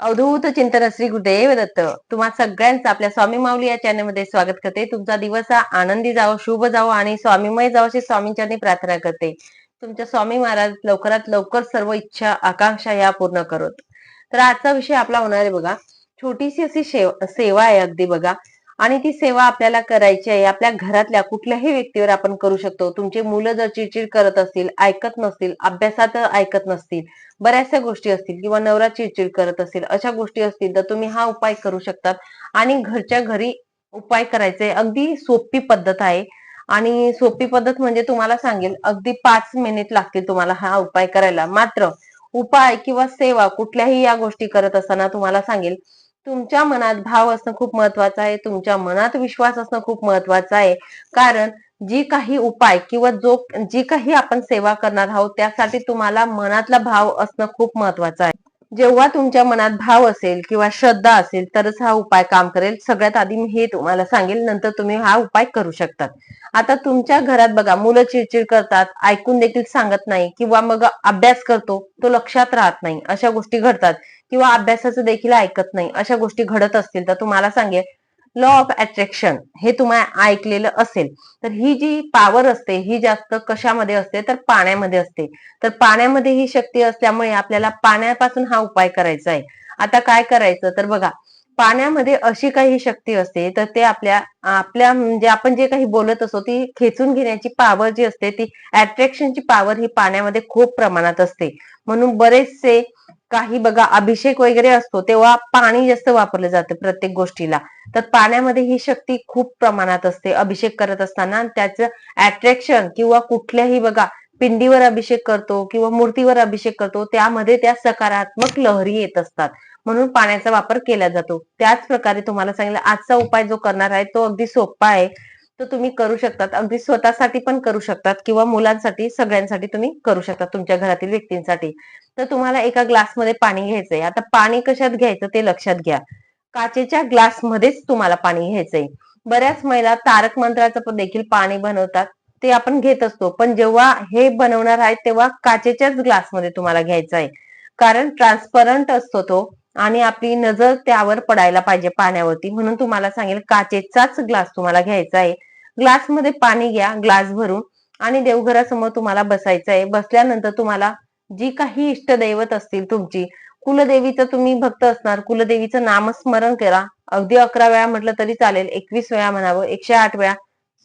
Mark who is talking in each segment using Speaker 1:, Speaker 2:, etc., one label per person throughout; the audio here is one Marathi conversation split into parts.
Speaker 1: अवधूत चिंतन श्री गुरुदेव दत्त. तुम्हा सगळ्यांचं आपल्या स्वामी माऊली या चॅनलमध्ये स्वागत करते. तुमचा दिवस हा आनंदी जावो शुभ जावो आणि स्वामीमय जावो अशी स्वामींच्या प्रार्थना करते. तुमच्या स्वामी महाराज लवकरात लवकर सर्व इच्छा आकांक्षा या पूर्ण करत. तर आजचा विषय आपला होणार आहे बघा. छोटीशी अशी सेवा आहे अगदी बघा. आणि ती सेवा आपल्याला करायची आहे. आपल्या घरातल्या कुठल्याही व्यक्तीवर आपण करू शकतो. तुमचे मुलं जर चिडचिड करत असतील ऐकत नसतील अभ्यासात ऐकत नसतील बऱ्याचशा गोष्टी असतील किंवा नवरा चिडचिड करत असेल अशा गोष्टी असतील तर तुम्ही हा उपाय करू शकतात. आणि घरच्या घरी उपाय करायचे अगदी सोपी पद्धत आहे. आणि सोपी पद्धत म्हणजे तुम्हाला सांगेल अगदी पाच मिनिट लागतील तुम्हाला हा उपाय करायला. मात्र उपाय किंवा सेवा कुठल्याही या गोष्टी करत असताना तुम्हाला सांगेल तुमच्या मनात भाव असणं खूप महत्वाचं आहे. तुमच्या मनात विश्वास असणं खूप महत्वाचं आहे. कारण जी काही उपाय किंवा जो जी काही आपण सेवा करणार आहोत त्यासाठी तुम्हाला मनातला भाव असणं खूप महत्वाचं आहे. जेव्हा तुमच्या मनात भाव असेल किंवा श्रद्धा असेल तरच हा उपाय काम करेल. सगळ्यात आधी मी हे तुम्हाला सांगेल नंतर तुम्ही हा उपाय करू शकतात. आता तुमच्या घरात बघा मुलं चिडचिड करतात ऐकून देखील सांगत नाही किंवा मग अभ्यास करतो तो लक्षात राहत नाही. अशा गोष्टी घडतात. किंवा अभ्यासाचं देखील ऐकत नाही. अशा गोष्टी घडत असतील तर तुम्हाला सांगेल लॉ ऑफ अट्रॅक्शन हे तुम्हाला ऐकलेलं असेल तर ही जी पॉवर असते ही जास्त कशामध्ये असते? तर पाण्यामध्ये असते. तर पाण्यामध्ये ही शक्ती असल्यामुळे आपल्याला पाण्यापासून हा उपाय करायचा आहे. आता काय करायचं? तर बघा पाण्यामध्ये अशी काही शक्ती असते तर ते आपल्या आपल्या म्हणजे आपण जे काही बोलत असतो ती खेचून घेण्याची पॉवर जी असते ती अट्रॅक्शनची पॉवर ही पाण्यामध्ये खूप प्रमाणात असते. म्हणून बरेचसे काही बघा अभिषेक वगैरे असतो तेव्हा पाणी जास्त वापरलं जातं प्रत्येक गोष्टीला. तर पाण्यामध्ये ही शक्ती खूप प्रमाणात असते. अभिषेक करत असताना त्याचं अट्रॅक्शन किंवा कुठल्याही बघा पिंडीवर अभिषेक करतो किंवा मूर्तीवर अभिषेक करतो त्यामध्ये त्या सकारात्मक लहरी येत असतात. म्हणून पाण्याचा वापर केला जातो. त्याच प्रकारे तुम्हाला सांगितलं आजचा उपाय जो करणार आहे तो अगदी सोपा आहे. तो तुम्ही करू शकतात. अगदी स्वतःसाठी पण करू शकतात किंवा मुलांसाठी सगळ्यांसाठी तुम्ही करू शकता तुमच्या घरातील व्यक्तींसाठी. तर तुम्हाला एका ग्लासमध्ये पाणी घ्यायचंय. आता पाणी कशात घ्यायचं ते लक्षात घ्या. काचेच्या ग्लासमध्येच तुम्हाला पाणी घ्यायचंय. बऱ्याच महिला तारक मंत्राचं पण देखील पाणी बनवतात. ते आपण घेत असतो. पण जेव्हा हे बनवणार आहे तेव्हा काचेच्याच ग्लासमध्ये तुम्हाला घ्यायचं आहे. कारण ट्रान्सपरंट असतो तो आणि आपली नजर त्यावर पडायला पाहिजे पाण्यावरती. म्हणून तुम्हाला सांगेल काचेचाच ग्लास तुम्हाला घ्यायचा आहे. ग्लासमध्ये पाणी घ्या ग्लास भरून आणि देवघरासमोर तुम्हाला बसायचं आहे. बसल्यानंतर तुम्हाला जी काही इष्टदैवत असतील तुमची कुलदेवीचं तुम्ही भक्त असणार कुलदेवीचं नामस्मरण करा. अगदी अकरा वेळा म्हटलं तरी चालेल एकवीस वेळा म्हणावं एकशे आठ वेळा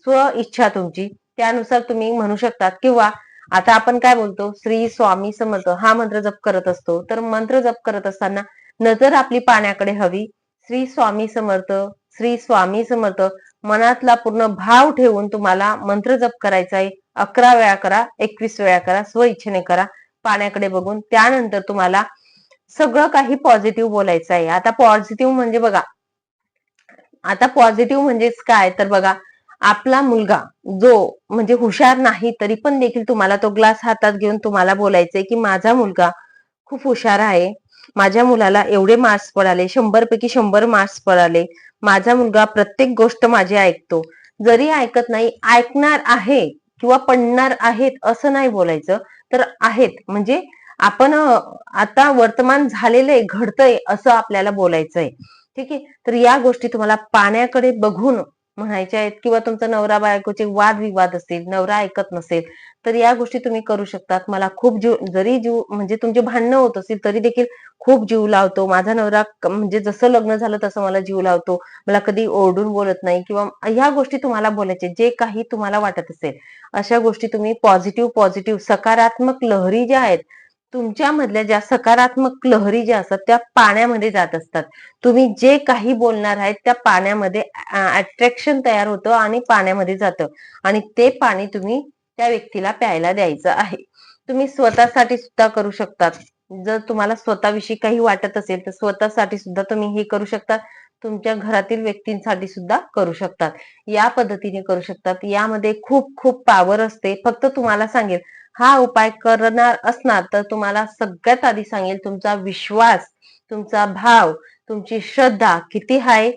Speaker 1: स्व इच्छा तुमची. त्यानुसार तुम्ही म्हणू शकतात. किंवा आता आपण काय बोलतो? श्री स्वामी समर्थ हा मंत्र जप करत असतो. तर मंत्र जप करत असताना नजर आपली पाण्याकडे हवी. श्री स्वामी समर्थ श्री स्वामी समर्थ मनातला पूर्ण भाव ठेवून तुम्हाला मंत्र जप करायचा आहे अकरा वेळा करा एकवीस वेळा करा स्व इच्छेने करा. पाण्याकडे बघून त्यानंतर तुम्हाला सगळं काही पॉझिटिव्ह बोलायचं आहे आता पॉझिटिव्ह म्हणजे बघा. आता पॉझिटिव्ह म्हणजेच काय? तर बघा आपला मुलगा जो म्हणजे हुशार नाही तरी पण देखील तुम्हाला तो ग्लास हातात घेऊन तुम्हाला बोलायचंय की माझा मुलगा खूप हुशार आहे. माझ्या मुलाला एवढे मार्क्स पडाले शंभर पैकी शंभर मार्क्स पडाले माझा मुलगा प्रत्येक गोष्ट माझी ऐकतो. जरी ऐकत नाही ऐकणार आहे किंवा पडणार आहेत असं नाही बोलायचं तर आहेत. म्हणजे आपण आता वर्तमान झालेले घडतंय असं आपल्याला बोलायचंय. ठीक आहे? तर या गोष्टी तुम्हाला पाण्याकडे बघून म्हणायच्या आहेत किंवा तुमचा नवरा बायकोचे वादविवाद असतील नवरा ऐकत नसेल तर या गोष्टी तुम्ही करू शकतात. मला खूप जीव जरी जीव म्हणजे तुमचे भांडणं होत असतील तरी देखील खूप जीव लावतो. माझा नवरा म्हणजे जसं लग्न झालं तसं मला जीव लावतो. मला कधी ओरडून बोलत नाही किंवा ह्या गोष्टी तुम्हाला बोलायचे जे काही तुम्हाला वाटत असेल अशा गोष्टी तुम्ही पॉझिटिव्ह पॉझिटिव्ह सकारात्मक लहरी ज्या आहेत तुमच्यामधल्या ज्या सकारात्मक लहरी ज्या असतात त्या पाण्यामध्ये जात असतात. तुम्ही जे काही बोलणार आहेत त्या पाण्यामध्ये अट्रॅक्शन तयार होतं आणि पाण्यामध्ये जातं. आणि ते पाणी तुम्ही त्या व्यक्तीला प्यायला द्यायचं आहे. तुम्ही स्वतःसाठी सुद्धा करू शकतात. जर तुम्हाला स्वतःविषयी काही वाटत असेल तर स्वतःसाठी सुद्धा तुम्ही हे करू शकता तुमच्या घरातील व्यक्तींसाठी सुद्धा करू शकतात. या पद्धतीने करू शकतात. यामध्ये खूप खूप पॉवर असते. फक्त तुम्हाला सांगेल हा उपाय करणार असणार तर तुम्हाला सगळ्यात आधी सांगेल तुमचा विश्वास तुमचा भाव तुमची श्रद्धा किती आहे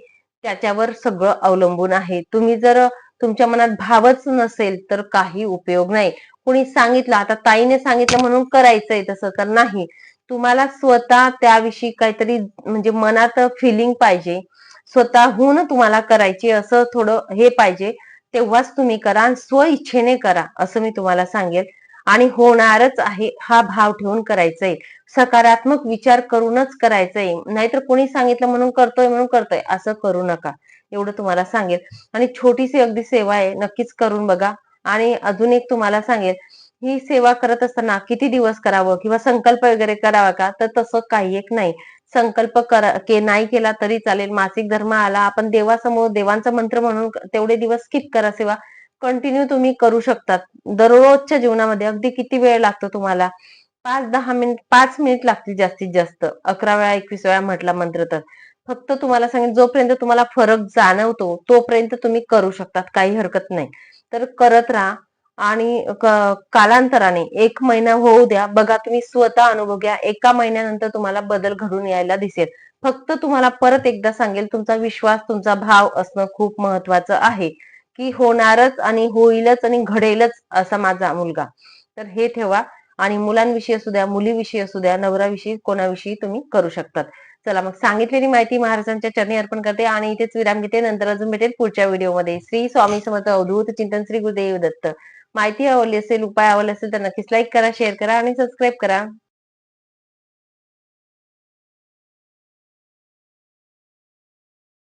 Speaker 1: त्याच्यावर सगळं अवलंबून आहे. तुम्ही जर तुमच्या मनात भावच नसेल तर काही उपयोग नाही. कुणी सांगितलं आता ताईने सांगितलं म्हणून करायचंय तसं तर नाही. तुम्हाला स्वतः त्याविषयी काहीतरी म्हणजे मनात फिलिंग पाहिजे. स्वतःहून तुम्हाला करायची असं थोडं हे पाहिजे. तेव्हाच तुम्ही करा आणि स्व इच्छेने करा असं मी तुम्हाला सांगेल आणि होणारच आहे हा भाव ठेवून करायचंय. सकारात्मक विचार करूनच करायचंय. नाहीतर कोणी सांगितलं म्हणून करतोय म्हणून करतोय असं करू नका. एवढं तुम्हाला सांगेल. आणि छोटीशी अगदी सेवा आहे नक्कीच करून बघा. आणि अजून एक तुम्हाला सांगेल ही सेवा करत असताना किती दिवस करावं किंवा संकल्प वगैरे करावा का? तर तसं काही एक नाही. संकल्प करा के नाही केला तरी चालेल. मासिक धर्म आला आपण देवासमोर देवांचा मंत्र म्हणून तेवढे दिवस स्किप करा सेवा. कंटिन्यू तुम्ही करू शकतात. दररोजच्या जीवनामध्ये अगदी किती वेळ लागतो तुम्हाला? पाच दहा मिनिट पाच मिनिट लागतील जास्तीत जास्त. अकरा वेळा एकवीस वेळा म्हटला मंत्र तर. फक्त तुम्हाला सांगेन जोपर्यंत तुम्हाला फरक जाणवतो तोपर्यंत तुम्ही करू शकतात. काही हरकत नाही. तर करत राहा आणि कालांतराने एक महिना होऊ द्या. बघा तुम्ही स्वतः अनुभव घ्या. एका महिन्यानंतर तुम्हाला बदल घडून यायला दिसेल. फक्त तुम्हाला परत एकदा सांगेल तुमचा विश्वास तुमचा भाव असणं खूप महत्वाचं आहे. की होणारच आणि होईलच आणि घडेलच असा माझा मुलगा. तर हे ठेवा. आणि मुलांविषयी असू द्या मुलीविषयी असू द्या नवराविषयी कोणाविषयी तुम्ही करू शकतात. चला मग सांगितलेली माहिती महाराजांच्या चरणी अर्पण करते आणि इथेच विराम घेते. नंतर अजून भेटेल पुढच्या व्हिडिओमध्ये. श्री स्वामी समर्थ अवधूत चिंतन श्री गुरुदेव दत्त. माहिती आवडली असेल उपाय आवडले असेल तर नक्कीच लाईक करा शेअर करा आणि सबस्क्राईब करा.